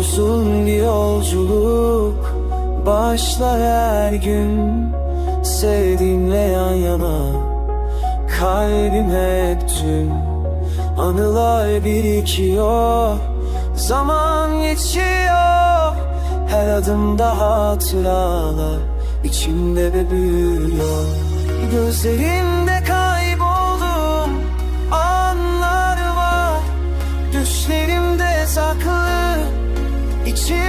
Uzun bir yolculuk başlar her gün. Sevdiğimle yan yana Kalbim hep tüm Anılar birikiyor. Zaman geçiyor Her adımda hatıralar içimde ve büyüyor. Gözlerimde içimde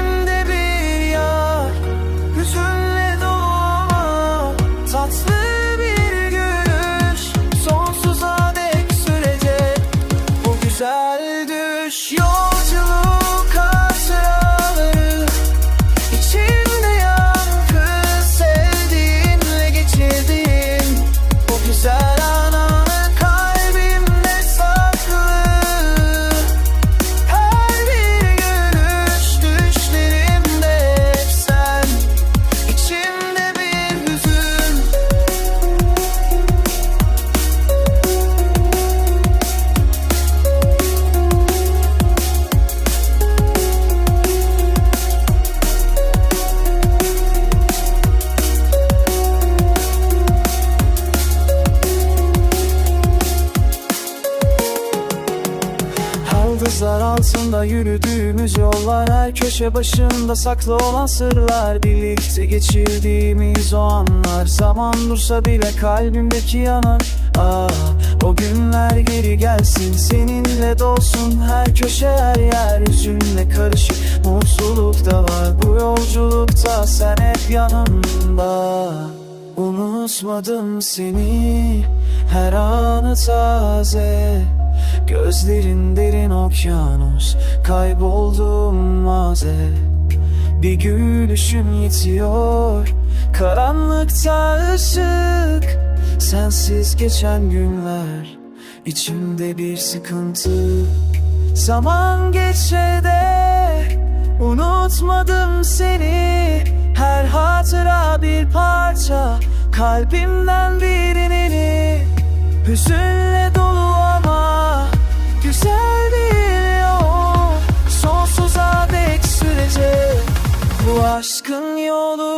Yıldızlar altında yürüdüğümüz yollar Her köşe başında saklı olan sırlar. Birlikte geçirdiğimiz o anlar Zaman dursa bile kalbimdeki yanar. Ah o günler geri gelsin Seninle dolsun. Her köşe her yer Hüzünle karışık mutluluk da var. Bu yolculukta sen hep yanımda. Unutmadım seni her anı taze Gözlerin derin okyanus Kayboldum maze Bir gülüşün yetiyor Karanlıkta ışık. Sensiz geçen günler içimde bir sıkıntı. Zaman geçse de Unutmadım seni. Her hatıra bir parça Kalbimden birini Hüzünle aşkın yolu